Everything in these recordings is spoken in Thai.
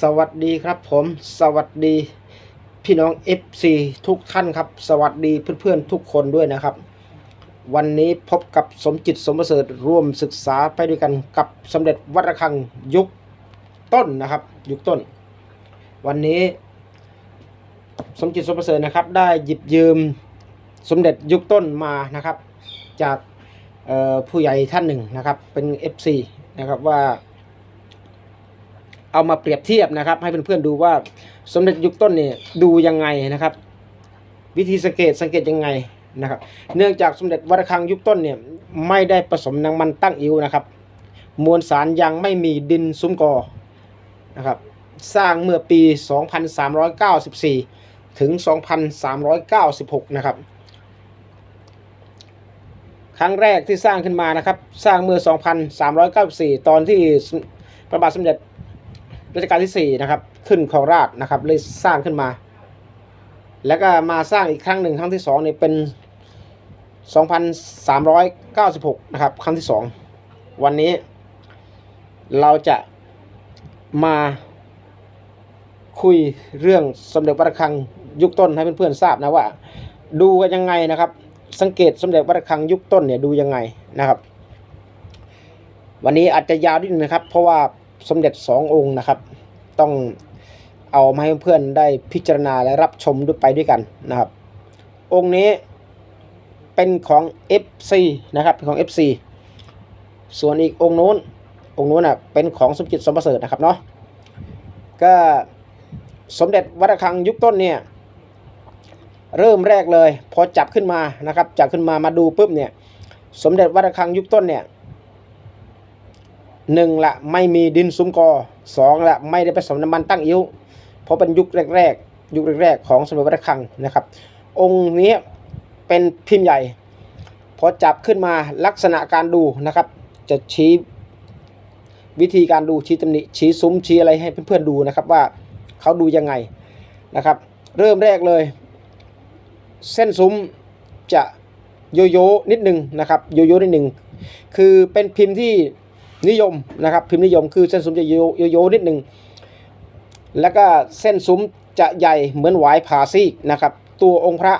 สวัสดีครับผม สวัสดีพี่น้อง FC ทุกท่านครับ สวัสดีเพื่อนๆทุกคนด้วยนะครับ วันนี้พบกับสมจิตสมประเสริฐร่วมศึกษาไปด้วยกันกับสมเด็จวัดระฆังยุคต้นนะครับ ยุคต้น วันนี้สมจิตสมประเสริฐนะครับ ได้หยิบยืมสมเด็จยุคต้นมานะครับ จากผู้ใหญ่ท่านหนึ่งนะครับ เป็น FC นะครับว่า เอามาเปรียบเทียบนะครับ ให้เพื่อนๆดูว่าสมเด็จยุคต้นเนี่ยดูยังไงนะครับ วิธีสังเกตสังเกตยังไงนะครับ เนื่องจากสมเด็จวัดระฆังยุคต้นเนี่ยไม่ได้ผสมน้ำมันตั้งอิวนะครับ มวลสารยังไม่มีดินซุ้มกอนะครับ สร้างเมื่อปี 2394 ถึง 2396 นะครับครั้งแรกที่สร้างขึ้นมานะครับ สร้างเมื่อ 2394 ตอนที่พระบาทสมเด็จ รัชกาลที่4นะครับขึ้นครองราชนะครับเลยสร้างขึ้นมา แล้วก็มาสร้างอีกครั้งหนึ่งครั้งที่2เนี่ยเป็น 2396นะครับครั้งที่ 2 วันนี้เราจะมาคุยเรื่องสมเด็จวัดระฆังยุคต้นให้เพื่อนๆทราบนะว่า ดูกันยังไงนะครับ สังเกตสมเด็จวัดระฆังยุคต้นเนี่ยดูยังไงนะครับ วันนี้อาจจะยาวนิดนึงนะครับ เพราะว่า สมเด็จสององค์นะครับ ต้องเอามาให้เพื่อนได้พิจารณาและรับชมด้วยไปด้วยกันนะครับ องค์นี้เป็นของ FC นะครับเป็นของ FC ส่วนอีกองค์นู้นองค์นู้นอะเป็นของสมจิตสมประเสริฐนะครับเนาะก็สมเด็จวัดระฆังยุคต้นเนี่ยเริ่มแรกเลย พอจับขึ้นมานะครับจับขึ้นมามาดูปุ๊บเนี่ย สมเด็จวัดระฆังยุคต้นเนี่ย หนึ่งละไม่มีดินซุ้มกอสองละไม่ได้ผสมน้ำมันตั้งอิ้วเพราะเป็นยุคแรกๆ ยุคแรกๆ ของสมเด็จวัดระฆังนะครับ องค์นี้เป็นพิมพ์ใหญ่พอจับขึ้นมาลักษณะการดูนะครับ จะชี้วิธีการดูชี้ตำหนิชี้ซุ้มชี้อะไรให้เพื่อนๆดูนะครับว่าเขาดูยังไงนะครับ เริ่มแรกเลย เส้นซุ้มจะโยโย่นิดหนึ่งนะครับโยโย่นิดหนึ่งคือเป็นพิมพ์ที่ นิยมนะครับ พิมพ์นิยมคือเส้นซุ้มจะโยโยโยนิดหนึ่งแล้วก็เส้นซุ้มจะใหญ่เหมือนหวายผาซีกนะครับ ตัวองค์พระ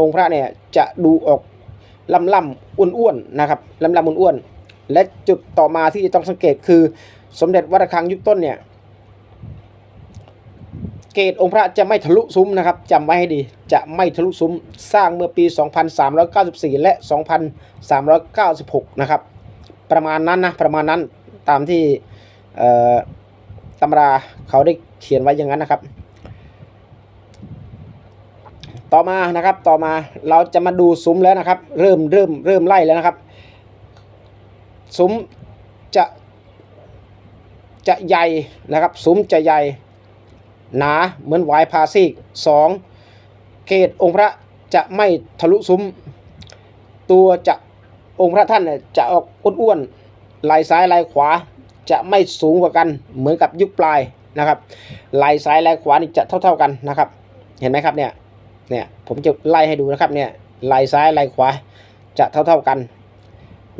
องค์พระเนี่ยจะดูออกลำลำอ้วนอ้วนๆนะครับลำลำอ้วนอ้วนและจุดต่อมาที่จะต้องสังเกตคือสมเด็จวัดระฆังยุคต้นเนี่ยเกตองค์พระจะไม่ทะลุซุ้มนะครับจำไว้ให้ดีจะไม่ทะลุซุ้มสร้างเมื่อปี 2394 และ 2396 นะครับ ประมาณนั้นนะประมาณนั้นตามที่ตำราเขาได้เขียนไว้อย่างนั้นนะครับ ต่อมานะครับต่อมาเราจะมาดูซุ้มแล้วนะครับ เริ่มเริ่มเริ่มไล่แล้วนะครับ ซุ้มจะจะใหญ่นะครับซุ้มจะใหญ่หนาเหมือนวายพาซีกสองเกตองค์พระจะไม่ทะลุซุ้ม ตัวจะ องค์พระท่านเนี่ยจะออกอ้วนๆไหลซ้ายไหลขวาจะไม่สูงกว่ากันเหมือนกับยุคปลายนะครับไหลซ้ายไหลขวานี่จะเท่า ๆกันนะครับ เห็นไหมครับเนี่ยเนี่ยผมจะไล่ให้ดูนะครับเนี่ยไหลซ้ายไหลขวาจะเท่า ๆกัน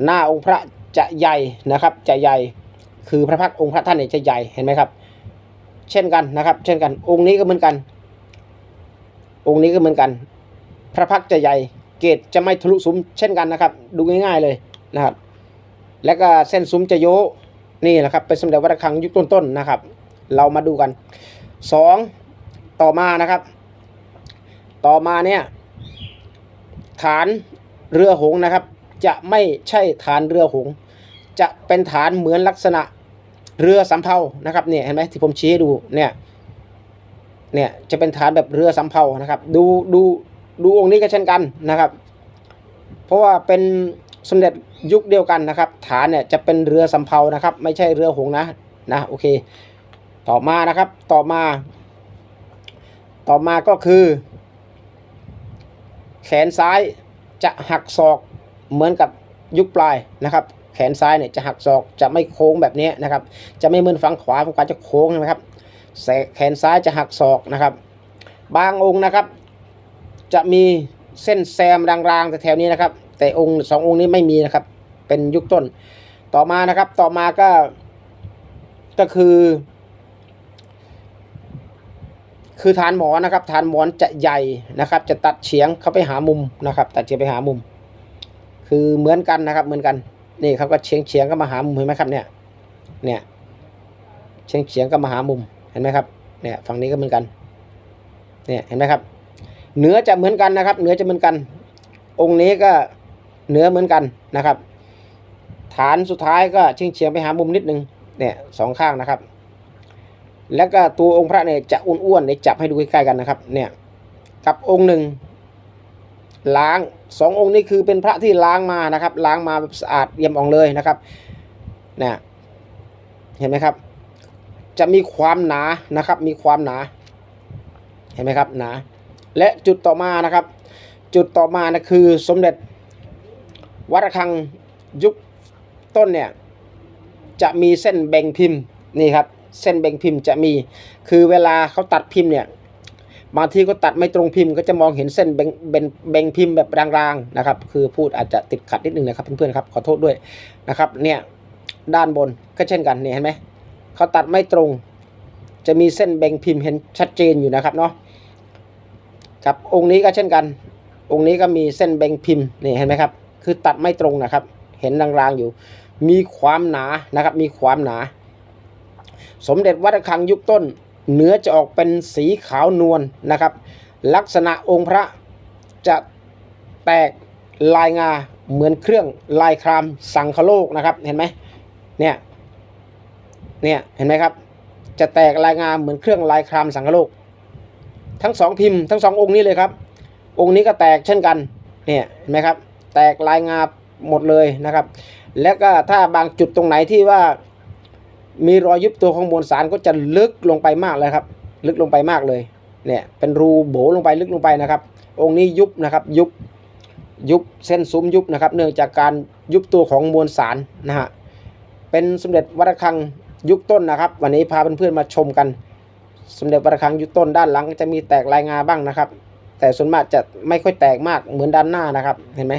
หน้าองค์พระจะใหญ่นะครับจะใหญ่คือพระพักองค์พระท่านเนี่ยจะใหญ่เห็นไหมครับ เช่นกันนะครับ เช่นกันองค์นี้ก็เหมือนกัน องค์นี้ก็เหมือนกัน พระพักจะใหญ่ เกตจะไม่ทะลุซุ้มเช่นกันนะครับ ดูง่ายๆเลยนะครับ แล้วก็เส้นซุ้มจะโยนี่แหละครับเป็นสมเด็จวัดระฆังยุคต้นๆนะครับ เรามาดูกันสองต่อมานะครับ ต่อมาเนี่ยฐานเรือหงนะครับ จะไม่ใช่ฐานเรือหง จะเป็นฐานเหมือนลักษณะเรือสำเภานะครับเนี่ยเห็นไหมที่ผมชี้ให้ดูเนี่ยเนี่ยจะเป็นฐานแบบเรือสำเภานะครับ ดูดู ดูองค์นี้ก็เช่นกันนะครับ เพราะว่าเป็นสมเด็จยุคเดียวกันนะครับ ฐานเนี่ยจะเป็นเรือสำเภานะครับ ไม่ใช่เรือหงนะนะโอเค ต่อมานะครับต่อมา ต่อมาก็คือ แขนซ้ายจะหักศอกเหมือนกับยุคปลายนะครับ แขนซ้ายเนี่ยจะหักศอกจะไม่โค้งแบบนี้นะครับ จะไม่เหมือนฝั่งขวาฝั่งขวาจะโค้งนะครับแขนซ้ายจะหักศอกนะครับ บางองค์นะครับ จะมีเส้นแซมรางๆแต่แถวนี้นะครับ แต่องค์สององค์นี้ไม่มีนะครับ เป็นยุคต้น ต่อมานะครับ ต่อมาก็ ก็คือ คือฐานหมอนนะครับฐานหมอนจะใหญ่นะครับ จะตัดเฉียงเข้าไปหามุมนะครับ ตัดเฉียงไปหามุม คือเหมือนกันนะครับ เหมือนกัน นี่เขาก็เฉียงเฉียงก็มาหามุมเห็นไหมครับ เนี่ย เนี่ย เฉียงเฉียงก็มาหามุมเห็นไหมครับ เนี่ย ฝั่งนี้ก็เหมือนกัน เนี่ย เห็นไหมครับ เนื้อจะเหมือนกันนะครับ เนื้อจะเหมือนกัน องค์นี้ก็เนื้อเหมือนกันนะครับ ฐานสุดท้ายก็เฉียงเฉียงไปหามุมนิดนึงเนี่ยสองข้างนะครับ แล้วก็ตัวองค์พระเนี่ยจะอ้วนๆเนี่ยจับให้ดูใกล้ๆกันนะครับ เนี่ยกับองค์หนึ่งล้างสององค์นี้คือเป็นพระที่ล้างมานะครับ ล้างมาแบบสะอาดเยี่ยมอ่องเลยนะครับเนี่ยเห็นไหมครับ จะมีความหนานะครับ มีความหนา เห็นไหมครับหนา และจุดต่อมานะครับ จุดต่อมานะคือสมเด็จวัดระฆังยุคต้นเนี่ยจะมีเส้นแบ่งพิมพ์นี่ครับเส้นแบ่งพิมพ์จะมีคือเวลาเขาตัดพิมพ์เนี่ยบางทีก็ตัดไม่ตรงพิมพ์ก็จะมองเห็นเส้นแบ่งแบ่งแบ่งพิมพ์แบบรางๆนะครับ คือพูดอาจจะติดขัดนิดนึงนะครับเพื่อนๆครับขอโทษด้วยนะครับเนี่ยด้านบนก็เช่นกันเนี่ยเห็นไหมเขาตัดไม่ตรง จะมีเส้นแบ่งพิมพ์เห็นชัดเจนอยู่นะครับเนาะ ครับองค์นี้ก็เช่นกัน องค์นี้ก็มีเส้นแบ่งพิมพ์นี่เห็นไหมครับ คือตัดไม่ตรงนะครับ เห็นรางๆอยู่ มีความหนานะครับ มีความหนา สมเด็จวัดระฆังยุคต้น เนื้อจะออกเป็นสีขาวนวลนะครับ ลักษณะองค์พระจะแตกลายงาเหมือนเครื่องลายครามสังคโลกนะครับ เห็นไหมเนี่ยเนี่ยเห็นไหมครับ จะแตกลายงาเหมือนเครื่องลายครามสังคโลก ทั้งสองพิมพ์ทั้งสององค์นี้เลยครับ องค์นี้ก็แตกเช่นกันเนี่ยเห็นไหมครับ แตกลายงาหมดเลยนะครับ แล้วก็ถ้าบางจุดตรงไหนที่ว่า มีรอยยุบตัวของมวลสารก็จะลึกลงไปมากเลยครับ ลึกลงไปมากเลยเนี่ยเป็นรูโบลงไปลึกลงไปนะครับ องค์นี้ยุบนะครับยุบยุบเส้นซุ้มยุบนะครับ เนื่องจากการยุบตัวของมวลสารนะฮะเป็นสมเด็จวัดระฆังยุคต้นนะครับ วันนี้พาเพื่อนๆมาชมกัน สมเด็จวัดระฆังยุคต้นด้านหลังจะมีแตกลายงาบ้างนะครับ แต่ส่วนมากจะไม่ค่อยแตกมากเหมือนด้านหน้านะครับ เห็นไหม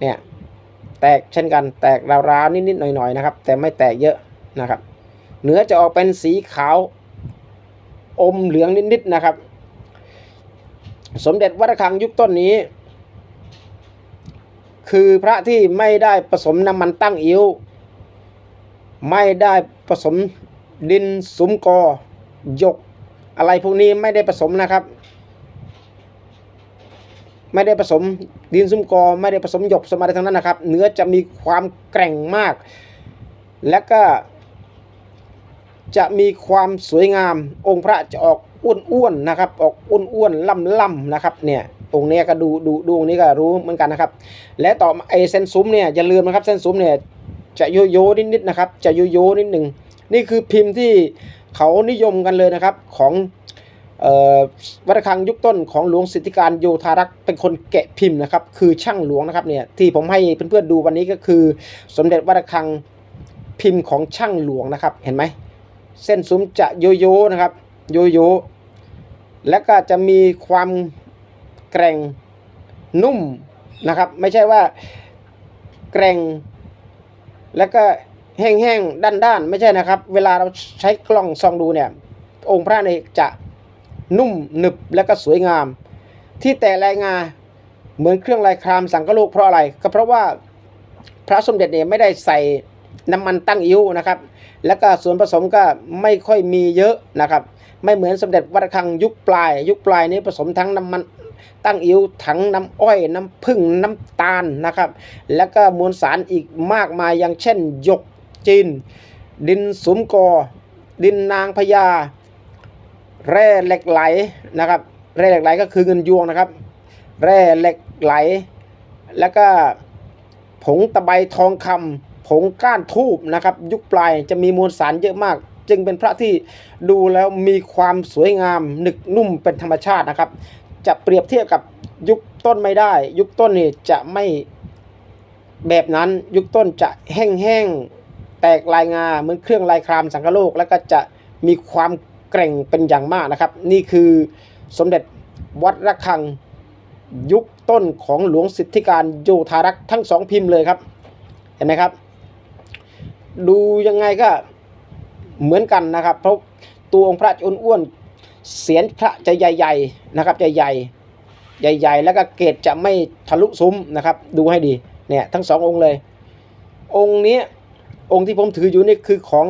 เนี่ยแตกเช่นกันแตกราวๆนิดๆหน่อยๆนะครับ แต่ไม่แตกเยอะนะครับเนื้อจะออกเป็นสีขาวอมเหลืองนิดๆนะครับ สมเด็จวัดระฆังยุคต้นนี้ คือพระที่ไม่ได้ผสมน้ำมันตั้งอิ้ว ไม่ได้ผสมดินสุมกอ หยกอะไรพวกนี้ไม่ได้ผสมนะครับ ไม่ได้ผสมดินซุ้มกอ ไม่ได้ผสมหยกสมอะไรทั้งนั้นนะครับ เนื้อจะมีความแกร่งมาก และก็จะมีความสวยงาม องค์พระจะออกอ้วนๆนะครับ ออกอ้วนๆล่ำๆนะครับ เนี่ยองค์นี้ก็ดูดูดูองค์นี้ก็รู้เหมือนกันนะครับ และต่อมาไอเส้นซุ้มเนี่ยอย่าลืมนะครับเส้นซุ้มเนี่ยจะโยโย่นิดๆนะครับ จะโยโย่นิดหนึ่งนี่คือพิมพ์ที่ เขานิยมกันเลยนะครับของวัดระฆังยุคต้นของหลวงสิทธิการโยธารักษ์เป็นคนแกะพิมพ์นะครับ คือช่างหลวงนะครับเนี่ยที่ผมให้เพื่อนๆดูวันนี้ก็คือ สมเด็จวัดระฆังพิมพ์ของช่างหลวงนะครับ เห็นไหมเส้นซุ้มจะโยโย่นะครับโยโย่และก็จะมีความแกร่งนุ่มนะครับ ไม่ใช่ว่าแกร่งแล้วก็ แห้งๆ ด้านๆ ไม่ใช่นะครับ เวลาเราใช้กล้องส่องดูเนี่ย องค์พระเนี่ยจะนุ่มหนึบและก็สวยงาม ที่แต่ลายงาเหมือนเครื่องลายครามสังกะโลกเพราะอะไร ก็เพราะว่าพระสมเด็จเนี่ยไม่ได้ใส่น้ำมันตั้งอิ้วนะครับ แล้วก็ส่วนผสมก็ไม่ค่อยมีเยอะนะครับ ไม่เหมือนสมเด็จวัดระฆังยุคปลาย ยุคปลายนี้ผสมทั้งน้ำมันตั้งอิ้วถังน้ำอ้อยน้ำผึ้งน้ำตาลนะครับ แล้วก็มวลสารอีกมากมายอย่างเช่นหยก จีน ดินสุมกอ ดินนางพญา แร่เหล็กไหลนะครับ แร่เหล็กไหลก็คือเงินยวงนะครับ แร่เหล็กไหล แล้วก็ผงตะไบทองคำผงก้านทูบนะครับ ยุคปลายจะมีมวลสารเยอะมาก จึงเป็นพระที่ดูแล้วมีความสวยงามหนึกนุ่มเป็นธรรมชาตินะครับ จะเปรียบเทียบกับยุคต้นไม่ได้ ยุคต้นนี่จะไม่แบบนั้นยุคต้นจะแห้งๆ แตกลายงาเหมือนเครื่องลายครามสังคโลก แล้วก็จะมีความแกร่งเป็นอย่างมากนะครับ นี่คือสมเด็จวัดระฆังยุคต้นของหลวงสิทธิการโยธารักษ์ทั้งสองพิมพ์เลยครับ เห็นไหมครับ ดูยังไงก็เหมือนกันนะครับ เพราะตัวองค์พระจะอ้วนๆเสียนพระจะใหญ่ๆนะครับใหญ่ๆใหญ่ ๆ แล้วก็เกตจะไม่ทะลุซุ้มนะครับ ดูให้ดีเนี่ยทั้งสององค์เลย องค์นี้ องค์ที่ผมถืออยู่นี่คือของ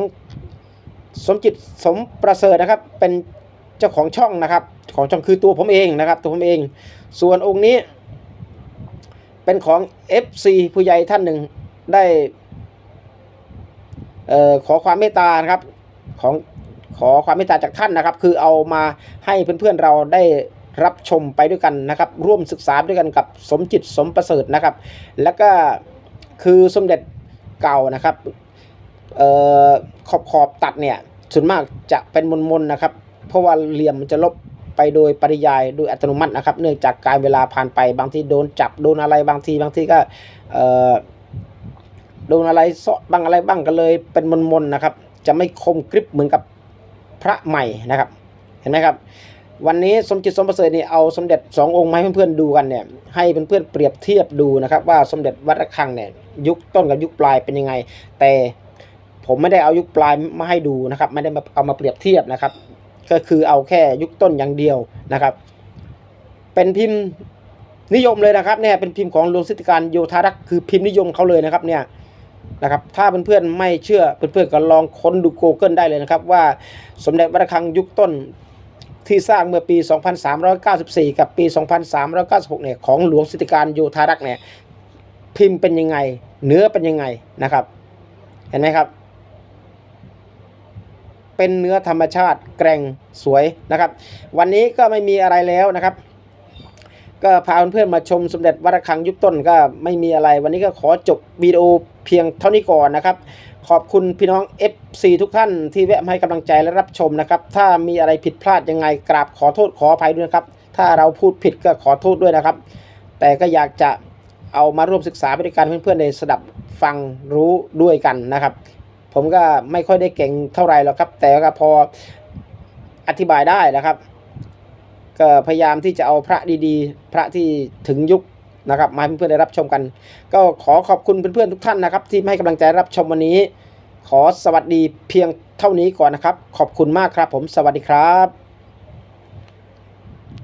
สมจิตสมประเสริฐนะครับ เป็นเจ้าของช่องนะครับ ของช่องคือตัวผมเองนะครับ ตัวผมเอง ส่วนองค์นี้ เป็นของ FC ผู้ใหญ่ท่านหนึ่งได้ออขอความเมตตานะครับของขอความเมตตาจากท่านนะครับ คือเอามาให้เพื่อนๆเราได้รับชมไปด้วยกันนะครับ ร่วมศึกษาด้วยกันกับสมจิตสมประเสริฐนะครับ แล้วก็คือสมเด็จเก่านะครับ ขอบขอบตัดเนี่ยส่วนมากจะเป็นมนๆนะครับ เพราะว่าเหลี่ยมมันจะลบไปโดยปริยายโดยอัตโนมัตินะครับ เนื่องจากการเวลาผ่านไปบางทีโดนจับโดนอะไรบางทีบางทีก็โดนอะไรเซาะบ้างอะไรบ้างก็เลยเป็นมนๆนะครับ จะไม่คมกริบเหมือนกับพระใหม่นะครับ เห็นไหมครับ วันนี้สมจิตสมประเสริฐนี่เอาสมเด็จสององค์มาให้เพื่อนๆดูกันเนี่ยให้เพื่อนๆเปรียบเทียบดูนะครับ ว่าสมเด็จวัดระฆังเนี่ยยุคต้นกับยุคปลายเป็นยังไง แต่ ผมไม่ได้เอายุคปลายมาให้ดูนะครับ ไม่ได้เอามาเปรียบเทียบนะครับ ก็คือเอาแค่ยุคต้นอย่างเดียวนะครับ เป็นพิมพ์นิยมเลยนะครับเนี่ยเป็นพิมพ์ของหลวงสิทธิการโยธารักษ์คือพิมพ์นิยมเขาเลยนะครับเนี่ยนะครับถ้าเพื่อนๆไม่เชื่อเพื่อนๆก็ลองค้นดู Google ได้เลยนะครับ ว่าสมเด็จวัดระฆังยุคต้นที่สร้างเมื่อปี 2394 กับปี 2396 เนี่ยของหลวงสิทธิการโยธารักษ์เนี่ยพิมพ์เป็นยังไงเนื้อเป็นยังไงนะครับ เห็นไหมครับ เป็นเนื้อธรรมชาติแกร่งสวยนะครับ วันนี้ก็ไม่มีอะไรแล้วนะครับ ก็พาเพื่อนๆมาชมสมเด็จวัดระฆังยุคต้นก็ไม่มีอะไร วันนี้ก็ขอจบวิดีโอเพียงเท่านี้ก่อนนะครับ ขอบคุณพี่น้อง FC ทุกท่านที่แวะมาให้กำลังใจและรับชมนะครับ ถ้ามีอะไรผิดพลาดยังไงกราบขอโทษขออภัยด้วยนะครับ ถ้าเราพูดผิดก็ขอโทษด้วยนะครับ แต่ก็อยากจะเอามาร่วมศึกษาไปด้วยกันเพื่อนๆในสดับฟังรู้ด้วยกันนะครับ ผมก็ไม่ค่อยได้เก่งเท่าไหร่หรอกครับ แต่ก็พออธิบายได้นะครับ ก็พยายามที่จะเอาพระดีๆ พระที่ถึงยุคนะครับมาให้เพื่อนๆได้รับชมกัน ก็ขอขอบคุณเพื่อนๆทุกท่านนะครับ ที่ให้กำลังใจรับชมวันนี้ ขอสวัสดีเพียงเท่านี้ก่อนนะครับ ขอบคุณมากครับผมสวัสดีครับ